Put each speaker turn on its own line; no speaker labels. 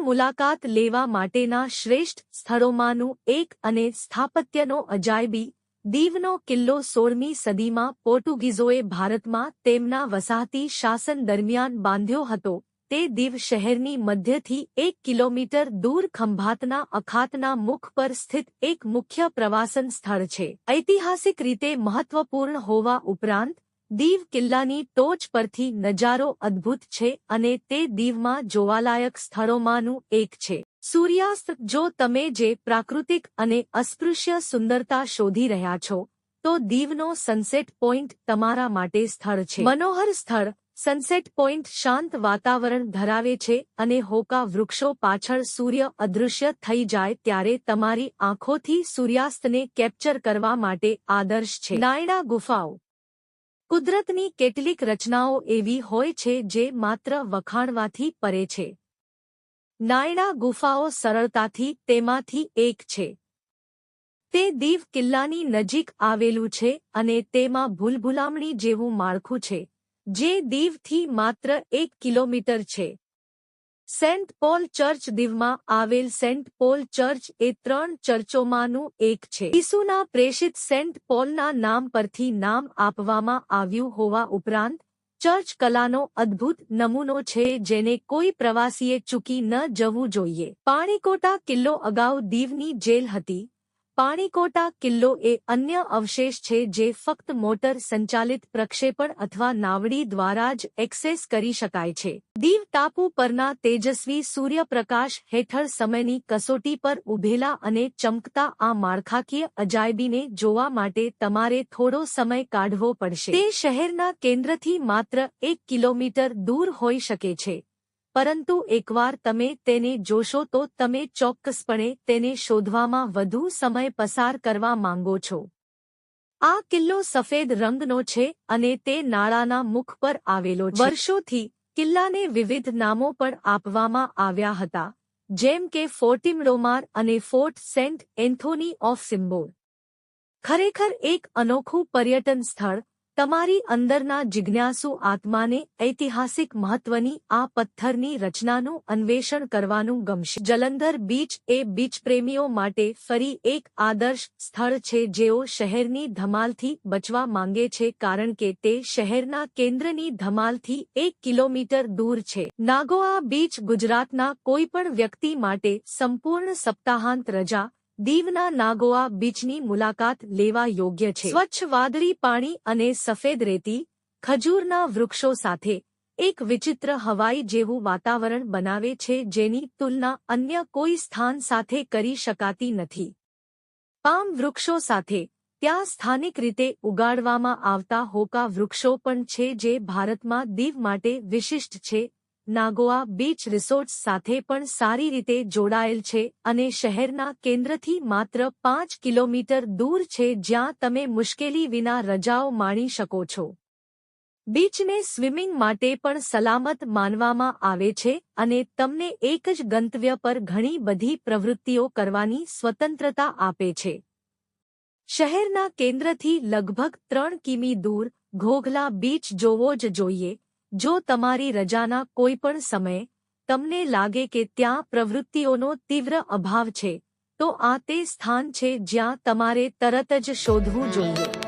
મુલાકાત લેવા માટેના શ્રેષ્ઠ સ્થળોમાંનું એક અને સ્થાપત્યનો અજાયબી દીવનો કિલ્લો સોળમી સદીમાં પોર્ટુગીઝોએ ભારતમાં તેમના વસાહતી શાસન દરમિયાન બાંધ્યો હતો. તે દીવ શહેરની મધ્યથી એક કિલોમીટર દૂર ખંભાતના અખાતના મુખ પર સ્થિત એક મુખ્ય પ્રવાસન સ્થળ છે. ઐતિહાસિક રીતે મહત્વપૂર્ણ હોવા ઉપરાંત દીવ કિલ્લાની ટોચ પરથી નજારો અદ્ભુત છે અને તે દીવમાં જોવાલાયક સ્થળોમાંનું એક છે. સૂર્યાસ્ત, જો તમે જે પ્રાકૃતિક અને અસ્પૃશ્ય સુંદરતા શોધી રહ્યા છો, તો દીવનો સનસેટ પોઇન્ટ તમારા માટે સ્થળ છે. મનોહર સ્થળ સનસેટ પોઇન્ટ શાંત વાતાવરણ ધરાવે છે અને હોકા વૃક્ષો પાછળ સૂર્ય અદૃશ્ય થઈ જાય ત્યારે તમારી આંખોથી સૂર્યાસ્તને કેપ્ચર કરવા માટે આદર્શ છે. નાયણા ગુફાઓ કુદરતની કેટલીક રચનાઓ એવી હોય છે જે માત્ર વખાણવાથી પરે છે. નાયણા ગુફાઓ સરળતાથી તેમાંથી એક છે. તે દીવ કિલ્લાની નજીક આવેલું છે અને તેમાં ભૂલભુલામણી જેવું માળખું છે, જે દીવથી માત્ર એક કિલોમીટર છે. સેન્ટ પોલ ચર્ચ દીવમાં આવેલ સેન્ટ પોલ ચર્ચ એ ત્રણ ચર્ચોમાંનું એક છે. ઈસુના પ્રેષિત સેન્ટ પોલના નામ પરથી નામ આપવામાં આવ્યું હોવા ઉપરાંત, ચર્ચ કલાનો અદ્ભુત નમૂનો છે જેને કોઈ પ્રવાસીએ ચૂકી ન જવું જોઈએ. પાણીકોટા કિલ્લો અગાઉ દીવની જેલ હતી. પાણીકોટા કિલ્લો એ અન્ય અવશેષ છે જે ફક્ત મોટર સંચાલિત પ્રક્ષેપણ અથવા નાવડી દ્વારા જ એક્સેસ કરી શકાય છે. દીવ ટાપુ પરના તેજસ્વી સૂર્યપ્રકાશ હેઠળ સમયની કસોટી પર ઉભેલા અને ચમકતા આ માળખાકીય અજાયબીને જોવા માટે તમારે થોડો સમય કાઢવો પડશે. તે શહેરના કેન્દ્રથી માત્ર એક કિલોમીટર દૂર હોઈ શકે છે. પરંતુ એકવાર તમે તેને જોશો તો તમે ચોક્કસપણે તેને શોધવામાં વધુ સમય પસાર કરવા માંગો છો. આ કિલ્લો સફેદ રંગનો છે અને તે નાળાના મુખ પર આવેલો છે. વર્ષોથી કિલ્લાને વિવિધ નામો પણ આપવામાં આવ્યા હતા, જેમ કે ફોર્ટિમડોમાર અને fort saint Anthony of Simbor ખરેખર એક અનોખું પર્યટન સ્થળ તમારી અંદરના જિજ્ઞાસુ આત્માને ઐતિહાસિક મહત્વની આ પથ્થરની રચનાનું અન્વેષણ કરવાનું ગમશે. જલંધર બીચ એ બીચ પ્રેમીઓ માટે ફરી એક આદર્શ સ્થળ છે જેઓ શહેરની ધમાલથી બચવા માંગે છે કારણ કે તે શહેરના કેન્દ્રની ધમાલથી એક કિલોમીટર દૂર છે. નાગોઆ બીચ ગુજરાતના કોઈપણ વ્યક્તિ માટે સંપૂર્ણ સપ્તાહાંત રજા દીવના નાગોઆ બીચની મુલાકાત લેવા યોગ્ય છે. સ્વચ્છ વાદળી પાણી અને સફેદ રેતી, ખજૂરના વૃક્ષો સાથે એક વિચિત્ર હવાઈ જેવું વાતાવરણ બનાવે છે જેની તુલના અન્ય કોઈ સ્થાન સાથે કરી શકાતી નથી. પામ વૃક્ષો સાથે ત્યાં સ્થાનિક રીતે ઉગાડવામાં આવતા હોકા વૃક્ષો પણ છે જે ભારતમાં દીવ માટે વિશિષ્ટ છે નાગોઆ બીચ રિસોર્ટ્સ સાથે પણ સારી રીતે જોડાયેલ છે અને શહેરના કેન્દ્રથી માત્ર પાંચ કિલોમીટર દૂર છે જ્યાં તમે મુશ્કેલી વિના રજાઓ માણી શકો છો. બીચને સ્વિમિંગ માટે પણ સલામત માનવામાં આવે છે અને તમને એક જ ગંતવ્ય પર ઘણી બધી પ્રવૃત્તિઓ કરવાની સ્વતંત્રતા આપે છે. શહેરના કેન્દ્રથી લગભગ ત્રણ કિમી દૂર, ઘોઘલા બીચ જોવો જ જોઈએ જો તમારી રજાના કોઈપણ સમયે તમને લાગે કે ત્યાં પ્રવૃત્તિઓનો તીવ્ર અભાવ છે, તો આ તે સ્થાન છે જ્યાં તમારે તરત જ શોધવું જોઈએ.